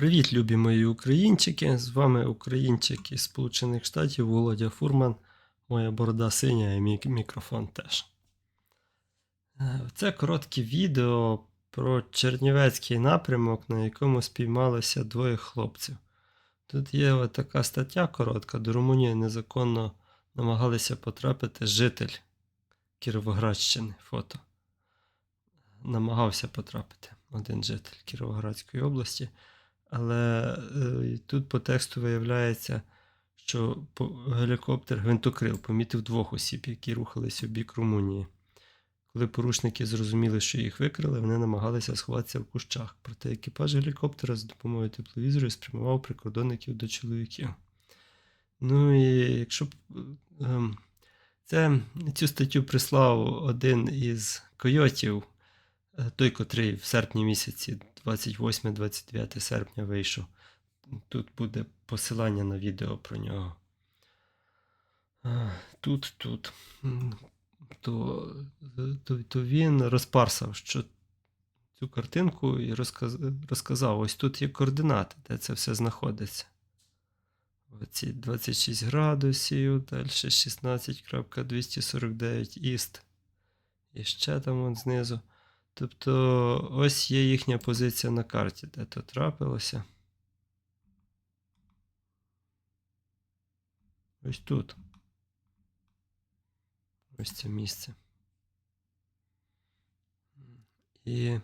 Привіт, любі мої українчики! З вами українчик із Сполучених Штатів Володя Фурман. Моя борода синя і мій мікрофон теж. Е, Це коротке відео про Чернівецький напрямок, на якому спіймалося двоє хлопців. Тут є така стаття коротка, до Румунії незаконно намагалися потрапити житель Кіровоградщини. Фото. Намагався потрапити один житель Кіровоградської області. Але е, тут по тексту виявляється, що гелікоптер гвинтокрил помітив двох осіб, які рухалися в бік Румунії. Коли порушники зрозуміли, що їх викрили, вони намагалися сховатися в кущах. Проте екіпаж гелікоптера з допомогою тепловізору спрямував прикордонників до чоловіків. Ну і якщо ем, це, цю статтю прислав один із койотів, е, той, котрий в серпні місяці, 28-29 серпня вийшов. Тут буде посилання на відео про нього. Тут, тут. То, то, то він розпарсав, що цю картинку і розказ, розказав: ось тут є координати, де це все знаходиться. Оці 26 градусів, далі 16.249 іст. І ще там вон знизу. Тобто ось є їхня позиція на карті, де то трапилося. Ось тут. Ось це місце. І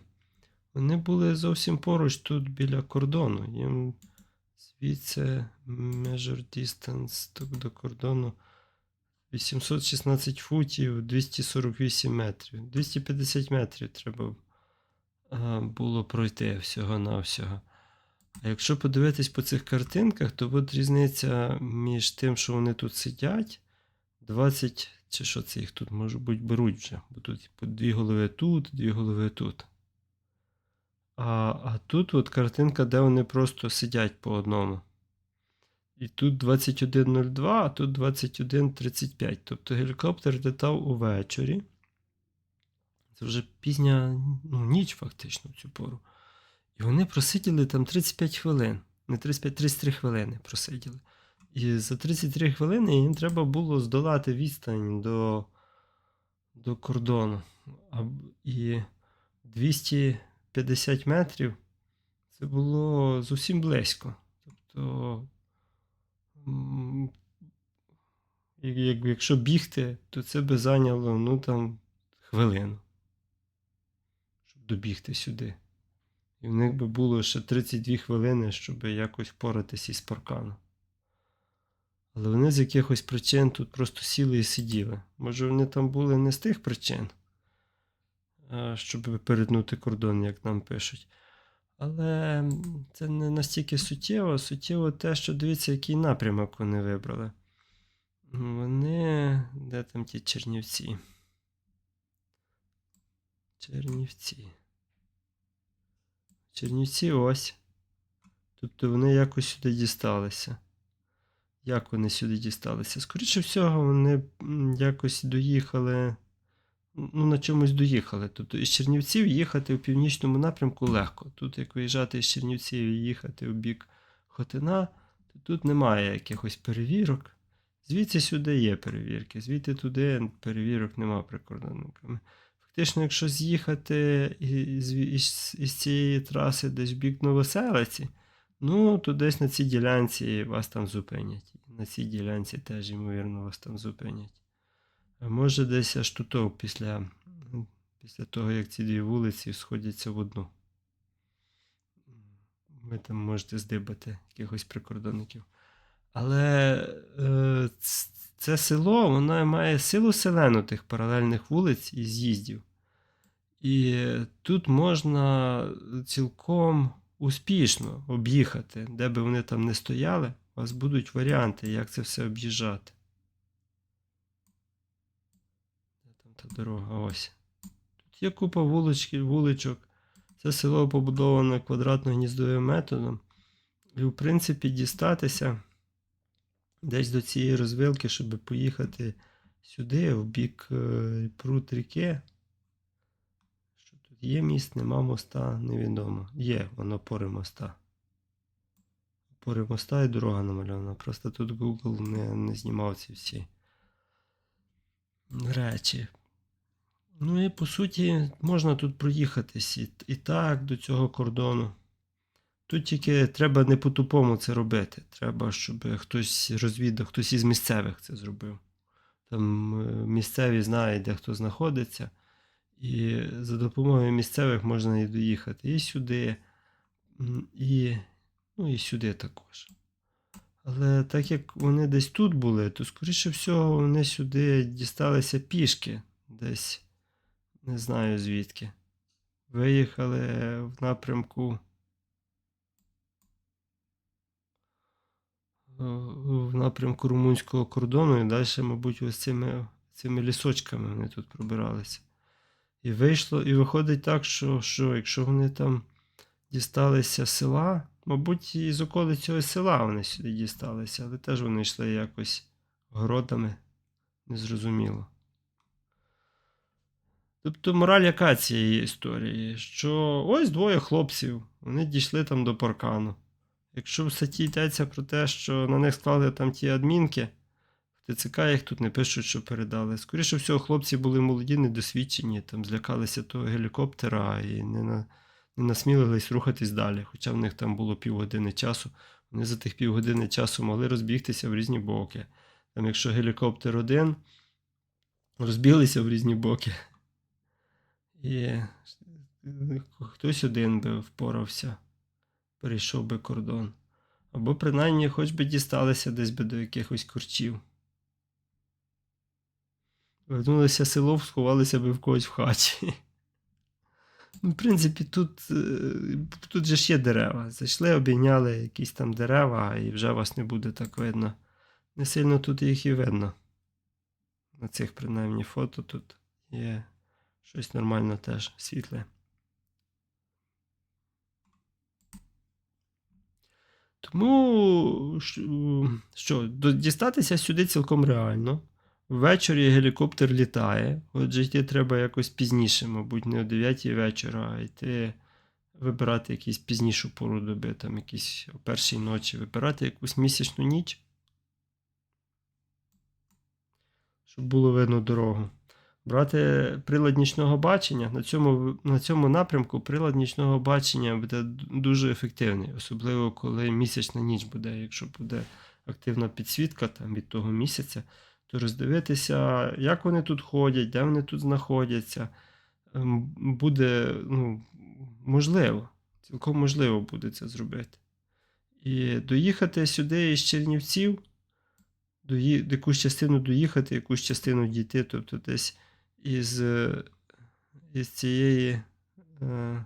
вони були зовсім поруч тут біля кордону. Їм звідси measure distance до кордону 816 футів, 248 метрів. 250 метрів треба було пройти всього-навсього. А якщо подивитись по цих картинках, то от різниця між тим, що вони тут сидять, 20, чи що це їх тут, може бути, беруть вже. Бо тут дві голови тут, дві голови тут. А, а тут от картинка, де вони просто сидять по одному. І тут 21.02, а тут 21.35. Тобто гелікоптер літав увечері. Це вже пізня ну, ніч, фактично, в цю пору. І вони просиділи там 35 хвилин. Не 35, 33 хвилини просиділи. І за 33 хвилини їм треба було здолати відстань до, до кордону. А, і 250 метрів це було зовсім близько. Тобто, як- як- якщо бігти, то це би зайняло ну, там, хвилину, щоб добігти сюди. І в них би було ще 32 хвилини, щоб якось впоратися із парканом. Але вони з якихось причин тут просто сіли і сиділи. Може, вони там були не з тих причин, щоб перетнути кордон, як нам пишуть. Але це не настільки суттєво. Суттєво те, що дивіться, який напрямок вони вибрали. Вони. Де там ті Чернівці? Чернівці. Чернівці ось. Тобто вони якось сюди дісталися. Як вони сюди дісталися? Скоріше всього, вони якось доїхали. Ну, на чомусь доїхали. Тобто із Чернівців їхати в північному напрямку легко. Тут, як виїжджати з Чернівців і їхати в бік Хотина, то тут немає якихось перевірок. Звідси сюди є перевірки, звідти туди перевірок нема прикордонниками. Фактично, якщо з'їхати із, із, із цієї траси десь в бік Новоселиці, ну, то десь на цій ділянці вас там зупинять. На цій ділянці теж, ймовірно, вас там зупинять. Може десь аж тут, після, після того, як ці дві вулиці сходяться в одну. Ви там можете здибати якихось прикордонників. Але е, це село воно має силу селену тих паралельних вулиць і з'їздів. І тут можна цілком успішно об'їхати, де би вони там не стояли, у вас будуть варіанти, як це все об'їжджати. Де там та дорога? Ось. Тут є купа вулички, вуличок. Це село побудоване квадратно-гніздовим методом. І, в принципі, дістатися десь до цієї розвилки, щоб поїхати сюди, в бік е, прут ріки. Що тут є міст, нема моста, невідомо. Є воно пори моста. опори моста і дорога намальована. Просто тут Google не, не знімав ці всі речі. Ну і по суті, можна тут проїхатись і, і так до цього кордону. Тут тільки треба не по-тупому це робити. Треба, щоб хтось розвідав, хтось із місцевих це зробив. Там е, місцеві знають, де хто знаходиться. І за допомогою місцевих можна і доїхати і сюди, і, ну, і сюди також. Але так як вони десь тут були, то, скоріше всього, вони сюди дісталися пішки. Десь не знаю звідки. Виїхали в напрямку. е, В напрямку румунського кордону і далі, мабуть, ось цими, цими лісочками вони тут пробиралися. І вийшло, і виходить так, що, що якщо вони там дісталися села, мабуть, і з околиць цього села вони сюди дісталися, але теж вони йшли якось городами, незрозуміло. Тобто мораль яка цієї історії? Що ось двоє хлопців, вони дійшли там до паркану. Якщо в статті йдеться про те, що на них склали там ті адмінки, в ТЦК їх тут не пишуть, що передали. Скоріше всього, хлопці були молоді, недосвідчені, там злякалися того гелікоптера і не, на, не насмілились рухатись далі. Хоча в них там було півгодини часу. Вони за тих півгодини часу могли розбігтися в різні боки. Там, якщо гелікоптер один, розбіглися в різні боки. І хтось один би впорався, перейшов би кордон. Або принаймні хоч би дісталися десь би до якихось корчів. Вернулися село, сховалися би в когось в хаті. Ну, в принципі, тут, е, тут же ж є дерева. Зайшли, обійняли якісь там дерева, і вже вас не буде так видно. Не сильно тут їх і видно. На цих, принаймні, фото тут є щось нормально теж світле. Тому що- дістатися сюди цілком реально. Ввечері гелікоптер літає. Отже, йти треба якось пізніше, мабуть, не о 9 вечора, а йти вибирати якусь пізнішу пору доби, там якісь о першій ночі, вибирати якусь місячну ніч, щоб було видно дорогу. Брати прилад нічного бачення. На цьому, на цьому напрямку прилад нічного бачення буде дуже ефективний, особливо коли місячна ніч буде. Якщо буде активна підсвітка там, від того місяця, то роздивитися, як вони тут ходять, де вони тут знаходяться, ем, буде ну, можливо, цілком можливо буде це зробити. І доїхати сюди із Чернівців, дої, якусь частину доїхати, якусь частину дійти, тобто десь із, е, із цієї, е,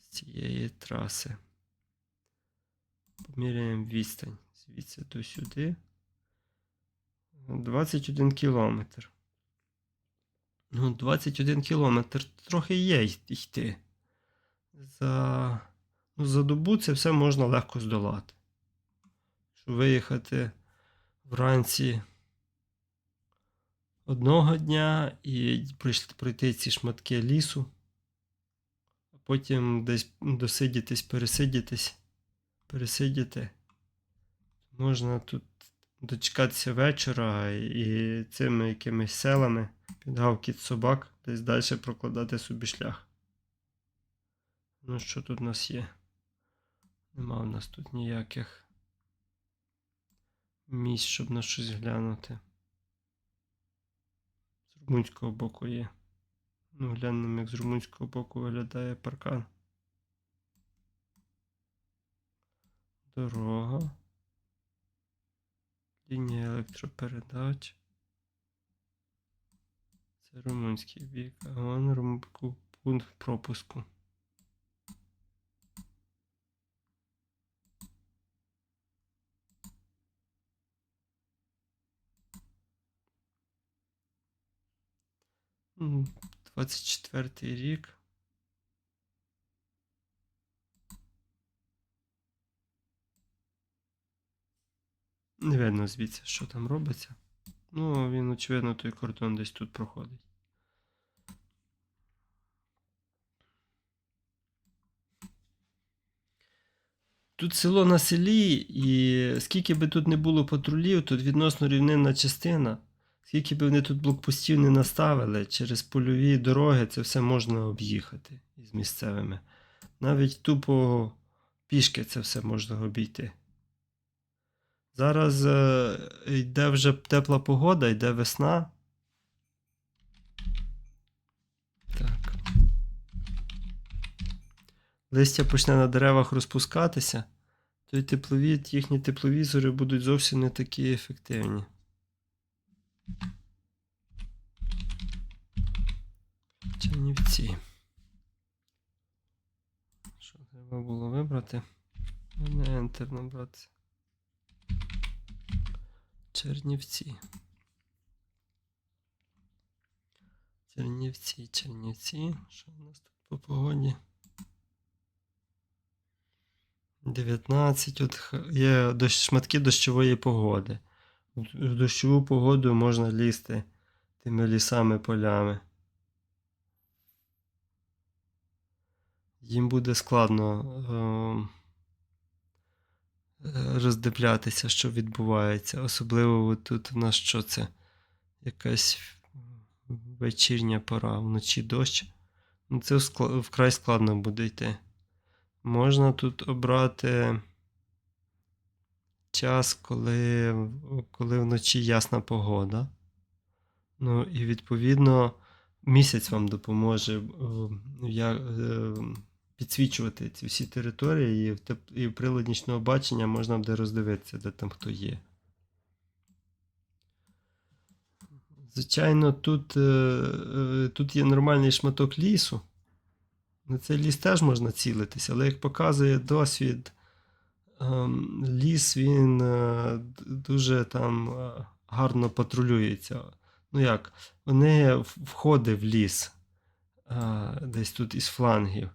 з цієї траси. Поміряємо відстань звідси до сюди. 21 кілометр. Ну, 21 кілометр трохи є йти. За, ну, за добу це все можна легко здолати. Щоб виїхати вранці одного дня і пройти ці шматки лісу, а потім десь досидітись, пересидітись, пересидіти. Можна тут дочекатися вечора і цими якимись селами під гавкіт собак десь далі прокладати собі шлях. Ну, що тут у нас є? Нема в нас тут ніяких місць, щоб на щось глянути. Румунського боку є. Ну, глянемо, як з румунського боку виглядає паркан. Дорога. Лінія електропередач. Це румунський бік, а вон румунський пункт пропуску. 24 рік. Не видно звідси, що там робиться. Ну, він, очевидно, той кордон десь тут проходить. Тут село на селі, і скільки би тут не було патрулів, тут відносно рівнинна частина. Скільки би вони тут блокпостів не наставили, через польові дороги це все можна об'їхати із місцевими. Навіть тупо пішки це все можна обійти. Зараз е, йде вже тепла погода, йде весна. Так. Листя почне на деревах розпускатися, то й теплові, їхні тепловізори будуть зовсім не такі ефективні. Чернівці. Що треба було вибрати? Не Enter набрати. Чернівці. Чернівці, Чернівці. Що у нас тут по погоді? 19. От є шматки дощової погоди. В дощову погоду можна лізти тими лісами, полями. Їм буде складно е, роздивлятися, що відбувається. Особливо тут у нас що це? Якась вечірня пора, вночі дощ. Ну, це вкрай складно буде йти. Можна тут обрати час, коли, коли вночі ясна погода. Ну і відповідно місяць вам допоможе е, я, е, підсвічувати ці всі території, і в, теп- і в нічного бачення можна буде роздивитися, де там хто є. Звичайно, тут, е, тут є нормальний шматок лісу. На цей ліс теж можна цілитися, але як показує досвід, ліс він е, дуже там е, гарно патрулюється. Ну як, вони входи в ліс е, десь тут із флангів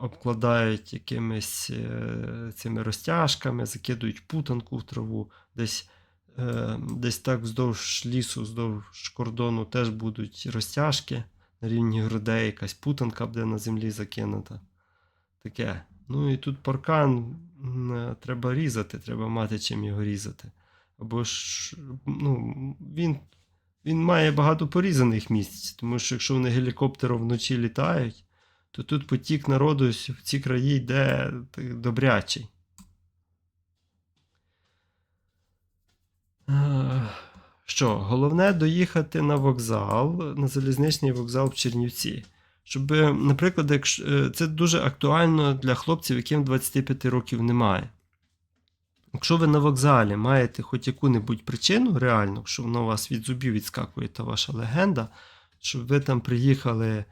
обкладають якимись цими розтяжками, закидують путанку в траву, десь, десь так вздовж лісу, вздовж кордону теж будуть розтяжки на рівні грудей, якась путанка буде на землі закинута. Таке. Ну і тут паркан е, треба різати, треба мати чим його різати. Або ж ну, він, він має багато порізаних місць, тому що якщо вони гелікоптером вночі літають, то тут потік народу в ці краї йде добрячий. Е, Що, головне доїхати на вокзал, на залізничний вокзал в Чернівці. Щоб, е, наприклад, якщо, е, це дуже актуально для хлопців, яким 25 років немає. Якщо ви на вокзалі маєте хоч яку-небудь причину, реально, що воно у вас від зубів відскакує та ваша легенда, щоб ви там приїхали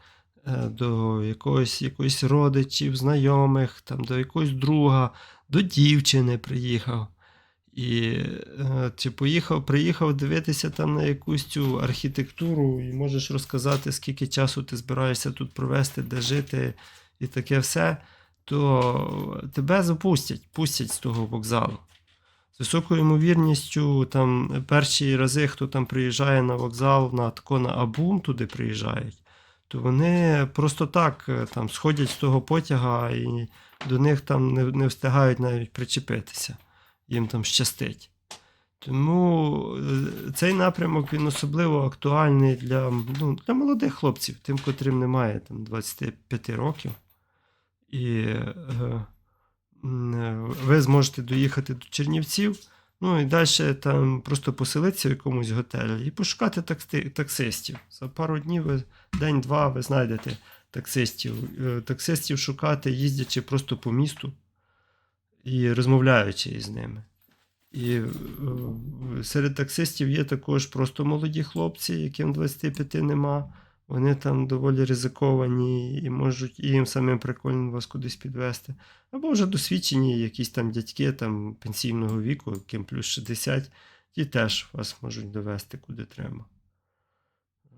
е, до якогось, якоїсь родичів, знайомих, там, до якогось друга, до дівчини приїхав. І е, чи поїхав, приїхав дивитися там на якусь цю архітектуру, і можеш розказати, скільки часу ти збираєшся тут провести, де жити, і таке все, то тебе запустять, пустять з того вокзалу. З високою ймовірністю, там перші рази, хто там приїжджає на вокзал, на тако на Абум туди приїжджають, то вони просто так е, там сходять з того потяга і до них там не, не встигають навіть причепитися їм там щастить. Тому е, цей напрямок він особливо актуальний для, ну, для молодих хлопців, тим, котрим немає там, 25 років. І е, е, ви зможете доїхати до Чернівців, ну і далі там просто поселитися в якомусь готелі і пошукати такси- таксистів. За пару днів, день-два, ви знайдете таксистів. Е, Таксистів шукати, їздячи просто по місту і розмовляючи із ними. І е, серед таксистів є також просто молоді хлопці, яким 25 нема. Вони там доволі ризиковані і можуть і їм самим прикольно вас кудись підвести. Або вже досвідчені якісь там дядьки там, пенсійного віку, яким плюс 60, ті теж вас можуть довести куди треба.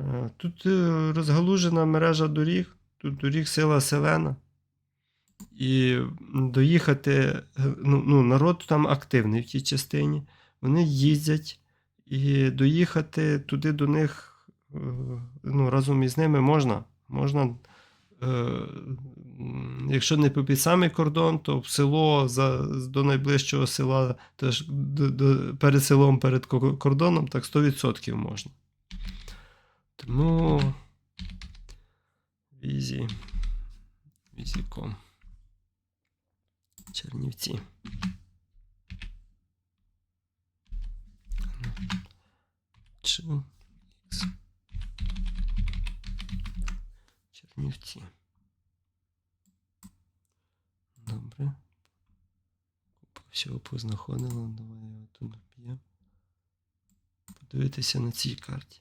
Е, Тут е, розгалужена мережа доріг, тут доріг сила селена. І доїхати, е, ну, ну, народ там активний в тій частині. Вони їздять, і доїхати туди до них е, ну, разом із ними можна. Можна е, якщо не під самий кордон, то в село за, до найближчого села, теж до, до, перед селом, перед кордоном, так 100% можна. Тому візі. Візіком. Чернівці. Чи. Чернівці. Добре. Купа всього познаходила. Давай його тут доб'ємо. Подивитися на цій карті.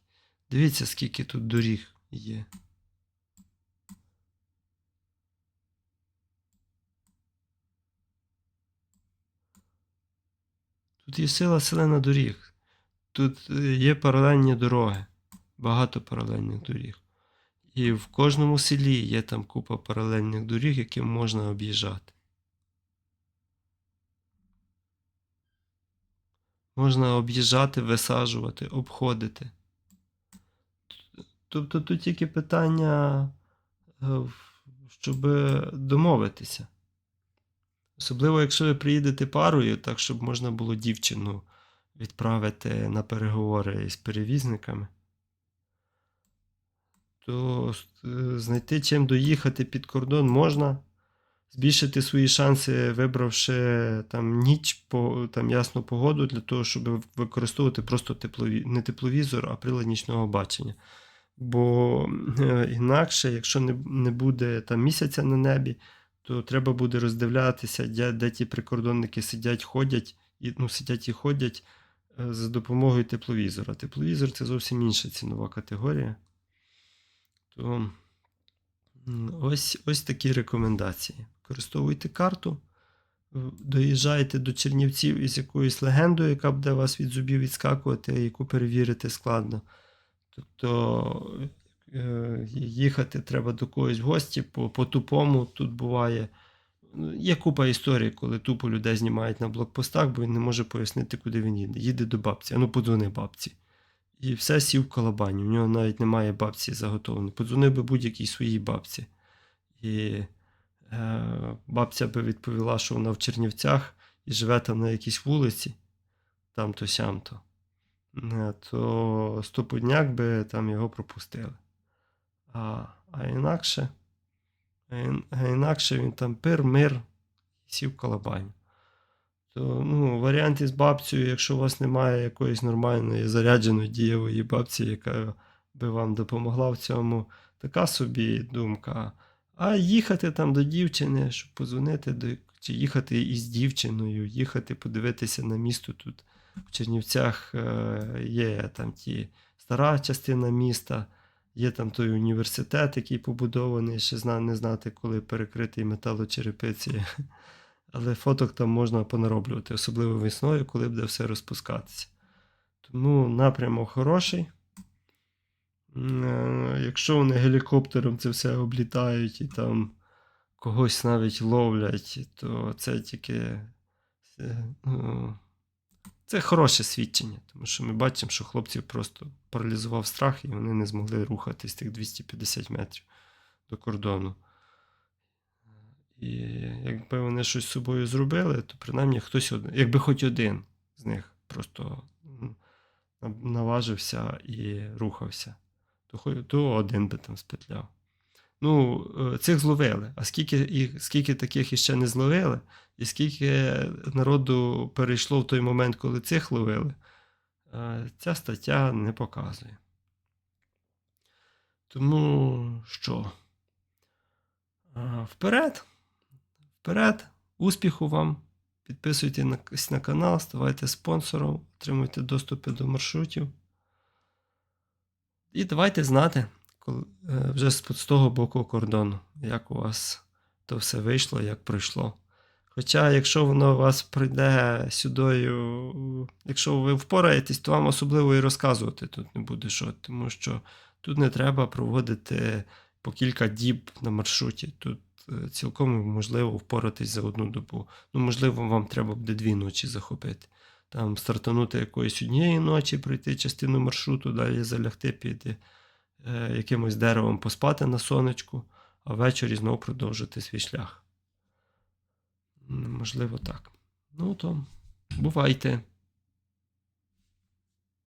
Дивіться, скільки тут доріг є. Тут є сила селена доріг. Тут е, є паралельні дороги. Багато паралельних доріг. І в кожному селі є там купа паралельних доріг, які можна об'їжджати. Можна об'їжджати, висаджувати, обходити. Тобто тут тільки питання, е, щоб домовитися. Особливо, якщо ви приїдете парою, так щоб можна було дівчину відправити на переговори із перевізниками, то е, знайти чим доїхати під кордон можна, збільшити свої шанси, вибравши там ніч по там ясну погоду для того, щоб використовувати просто теплові, не тепловізор, а прилад нічного бачення. Бо е, інакше, якщо не, не буде там місяця на небі, то треба буде роздивлятися, де, де ті прикордонники сидять, ходять, і, ну, сидять і ходять е, за допомогою тепловізора. Тепловізор це зовсім інша цінова категорія. То ось, ось такі рекомендації. Використовуйте карту, в- доїжджаєте до Чернівців із якоюсь легендою, яка буде вас від зубів відскакувати, яку перевірити складно. Тобто е, їхати треба до когось в гості по, по тупому. Тут буває. ну, Є купа історій, коли тупо людей знімають на блокпостах, бо він не може пояснити, куди він їде. Їде до бабці, а ну подзвони бабці. І все сів в колобані. У нього навіть немає бабці заготовленої. Подзвонив би будь-якій своїй бабці. І е, бабця би відповіла, що вона в Чернівцях і живе там на якійсь вулиці, там-то сям-то. Е, То стопудняк би там його пропустили. А, а інакше, а ін- а інакше він там пир, мир, сів в колобаню. То ну, варіант із бабцею, якщо у вас немає якоїсь нормальної зарядженої дієвої бабці, яка би вам допомогла в цьому, така собі думка. А їхати там до дівчини, щоб позвонити до чи їхати із дівчиною, їхати подивитися на місто тут в Чернівцях е, є там ті стара частина міста, є там той університет, який побудований, ще зна, не знати, коли перекритий металочерепиці. Але фоток там можна понароблювати, особливо весною, коли буде все розпускатися. Тому напрямок хороший. Е, Якщо вони гелікоптером це все облітають і там когось навіть ловлять, то це тільки е, ну, це хороше свідчення, тому що ми бачимо, що хлопців просто паралізував страх, і вони не змогли рухатись тих 250 метрів до кордону. І якби вони щось з собою зробили, то принаймні хтось один, якби хоч один з них просто наважився і рухався, то, то один би там спетляв. Ну, е, цих зловили. А скільки, їх, скільки таких іще не зловили, і скільки народу перейшло в той момент, коли цих ловили, е, ця стаття не показує. Тому що? Вперед! Вперед! Успіху вам! Підписуйтесь на канал, ставайте спонсором, отримуйте доступи до маршрутів. І давайте знати е, вже з, того боку кордону, як у вас то все вийшло, як пройшло. Хоча, якщо воно у вас прийде сюдою, якщо ви впораєтесь, то вам особливо і розказувати тут не буде що, тому що тут не треба проводити по кілька діб на маршруті. Тут е, цілком можливо впоратись за одну добу. Ну, можливо, вам треба буде дві ночі захопити. Там стартанути якоїсь однієї ночі, пройти частину маршруту, далі залягти під е, якимось деревом, поспати на сонечку, а ввечері знову продовжити свій шлях. Можливо, так. Ну то бувайте.